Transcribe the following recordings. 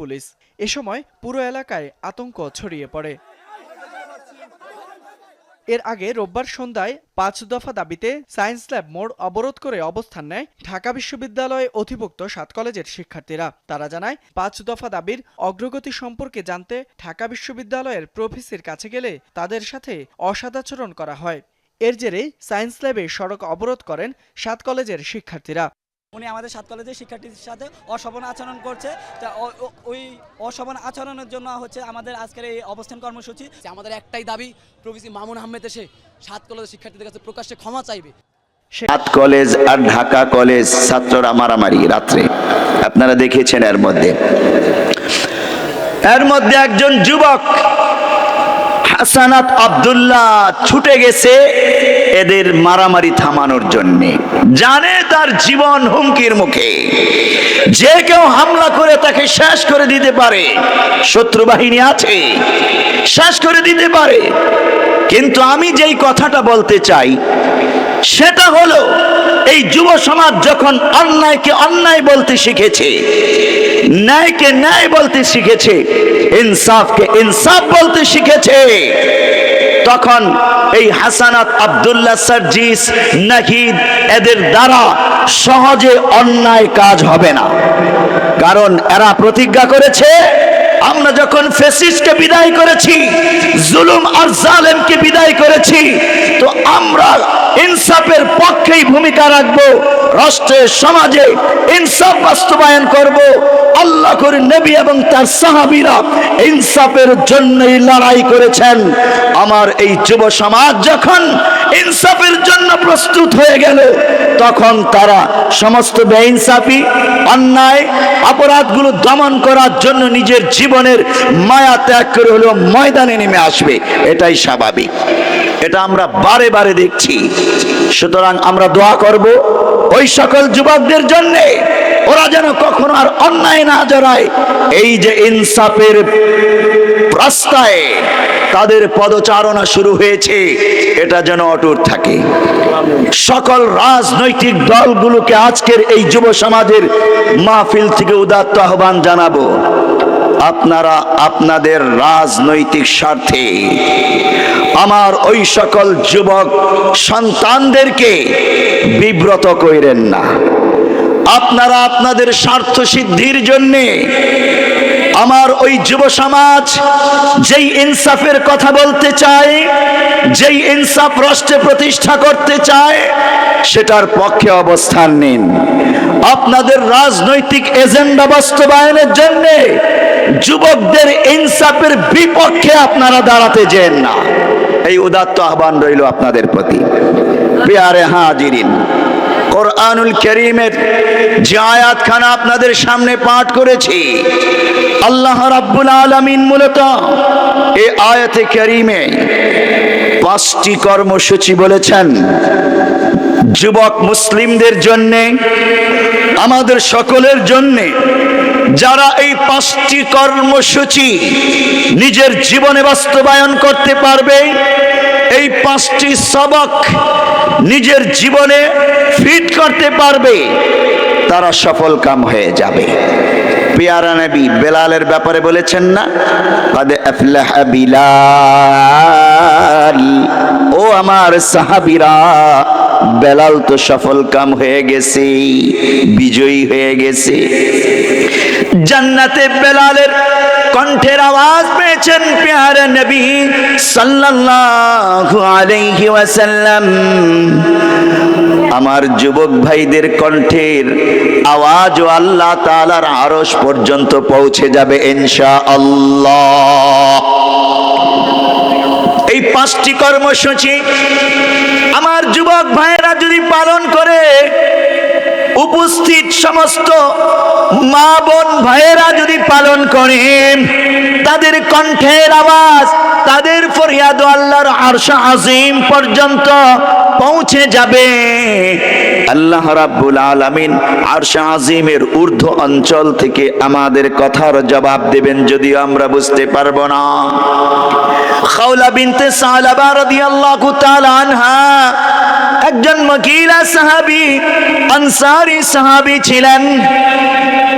Police. এ সময় পুরো এলাকায় আতঙ্ক ছড়িয়ে পড়ে। এর আগে রোববার সন্ধ্যায় পাঁচ দফা দাবিতে সায়েন্স ল্যাব মোড় অবরোধ করে অবস্থান নেয় ঢাকা বিশ্ববিদ্যালয়ে অধিভুক্ত সাত কলেজের শিক্ষার্থীরা। তারা জানায়, পাঁচ দফা দাবির অগ্রগতি সম্পর্কে জানতে ঢাকা বিশ্ববিদ্যালয়ের প্রফেসির কাছে গেলে তাদের সাথে অসদাচরণ করা হয়। এর জেরে সায়েন্স ল্যাবে সড়ক অবরোধ করেন সাত কলেজের শিক্ষার্থীরা। উনি আমাদের সাত কলেজের শিক্ষার্থীদের সাথে অশোভন আচরণ করছে। তা ওই অশোভন আচরণের জন্য হচ্ছে আমাদের আজকের এই অবস্থান কর্মসূচি। যে আমাদের একটাই দাবি প্রফেসর মামুন আহমেদ এসে সাত কলেজের শিক্ষার্থীদের কাছে প্রকাশ্যে ক্ষমা চাইবে। সাত কলেজ আর ঢাকা কলেজ ছাত্ররা মারামারি রাত্রে। আপনারা দেখেছেন এর মধ্যে। এর মধ্যে একজন যুবক হাসানাত আব্দুল্লাহ ছুটে গেছে। এদের মারামারি থামানোর জন্য। জানে তার জীবন হুমকির মুখে। যে কেউ হামলা করে তাকে শেষ করে দিতে পারে। শত্রু বাহিনী আছে, শেষ করে দিতে পারে। কিন্তু আমি যেই কথাটা বলতে চাই, সেটা হলো, এই যুব সমাজ যখন অন্যায়কে অন্যায় বলতে শিখেছে, ন্যায়কে ন্যায় বলতে শিখেছে, ইনসাফকে ইনসাফ বলতে শিখেছে তখন এই হাসানাত আবদুল্লাহ সার্জিস, নাহিদ এদের দ্বারা সহজে অন্যায় কাজ হবে না। কারণ এরা প্রতিজ্ঞা করেছে, আমরা যখন ফেসিসকে বিদায় করেছি, জুলুম আর জালেমকে বিদায় করেছি আমরা ইনসাফের পক্ষেই ভূমিকা রাখব রাষ্ট্রের সমাজে ইনসাফ বাস্তবায়ন করব। আল্লাহ করে নবী এবং তার সাহাবীরা ইনসাফের জন্যই লড়াই করেছেন। আমার এই যুব সমাজ যখন ইনসাফের জন্য প্রস্তুত হয়ে গেল, তখন তারা সমস্ত বেইনসাফি, অন্যায়, অপরাধগুলো দমন করার জন্য নিজের জীবনের মায়া ত্যাগ করে হলেও ময়দানে নেমে আসবে। এটাই স্বাভাবিক। এটা আমরা বারে বারে দেখছি। সুতরাং আমরা দোয়া করব ওই সকল যুবকদের জন্যে। ওরা যেন কখনো আর অন্যায় না জড়ায়। এই যে ইনসাফের রাস্তায় তাদের পদচারণা শুরু হয়েছে, এটা যেন অটুট থাকে। সকল রাজনৈতিক দলগুলোকে আজকের এই যুব সমাজের মাহফিল থেকে উদাত্ত আহ্বান জানাব। আপনারা আপনাদের রাজনৈতিক স্বার্থে আমার ওই সকল যুবক সন্তানদেরকে বিব্রত কইরেন না। আপনারা আপনাদের স্বার্থ সিদ্ধির জন্যে আমার ওই যুব সমাজ যেই ইনসাফের কথা বলতে চায়, যেই ইনসাফ রাষ্ট্রে প্রতিষ্ঠা করতে চায়, সেটার পক্ষে অবস্থান নিন। আপনাদের রাজনৈতিক এজেন্ডা বাস্তবায়নের জন্য যুবকদের ইনসাফের বিপক্ষে আপনারা দাঁড়াতে যেন না। এই উদাত্ত আহ্বান রইল আপনাদের প্রতি। পেয়ারে হাজিরিন, কোরআনুল করিমের যে আয়াতখানা আপনাদের সামনে পাঠ করেছি, আল্লাহ রাব্বুল আলামিন মূলত এই আয়াতে করিমে পাঁচটি কর্মসূচি বলেছেন। যুবক মুসলিমদের জন্যে, আমাদের সকলের জন্যে যারা এই পাঁচটি কর্মসূচি নিজের জীবনে বাস্তবায়ন করতে পারবে, এই পাঁচটি সবক নিজের জীবনে ফিট করতে পারবে, তারা সফল কাম হয়ে যাবে। পেয়ারা নবী বেলালের ব্যাপারে বলেছেন না ও আমার সাহাবিরা, বেলাল তো সফল কাম হয়ে গেছে, বিজয়ী হয়ে গেছে। জান্নাতে বেলালের কণ্ঠের আওয়াজ পেয়েছেন পেয়ারা নবী সাল্লাল্লাহু ওয়াসাল্লাম। আমার যুবক ভাইদের কণ্ঠের আওয়াজ ও আল্লাহ তাআলার আরশ পর্যন্ত পৌঁছে যাবে ইনশা আল্লাহ এই পাঁচটি কর্মসূচি আমার যুবক ভাইয়েরা যদি পালন করে উপস্থিত সমস্ত মা বোন ভাইয়েরা যদি পালন করেন তাদের কণ্ঠের আওয়াজ, তাদের ফরিয়াদ আল্লাহর আরশা আজিম পর্যন্ত পৌঁছে যাবে। আল্লাহ রাব্বুল আলামিন আরশ আজিমের ঊর্ধ্ব অঞ্চল থেকে আমাদের কথার জবাব দেবেন, যদিও আমরা বুঝতে পারব না। খাওলা বিনতে সালাবা রাদিয়াল্লাহু তাআলা আনহা একজন মকিলা সাহাবী? আনসারী সাহাবী ছিলেন।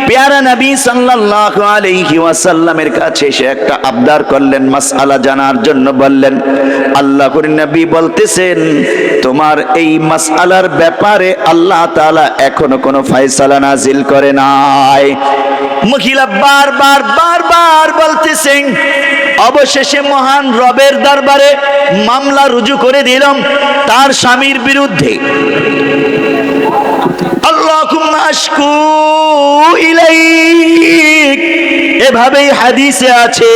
পেয়ারা নবী সাল্লাল্লাহু আলাইহি ওয়াসাল্লামের কাছে এসে একটা আবদার করলেন, মাসআলা জানার জন্য বললেন, আল্লাহর নবী বলতেছেন, তোমার এই মাসআলার ব্যাপারে আল্লাহ তাআলা এখনও কোনো ফয়সালা নাজিল করে নাই। মহিলা বারবার বারবার বলতেছেন অবশেষে মহান রবের দরবারে মামলা রুজু করে দিলাম তার স্বামীর বিরুদ্ধে। এভাবেই হাদিসে আছে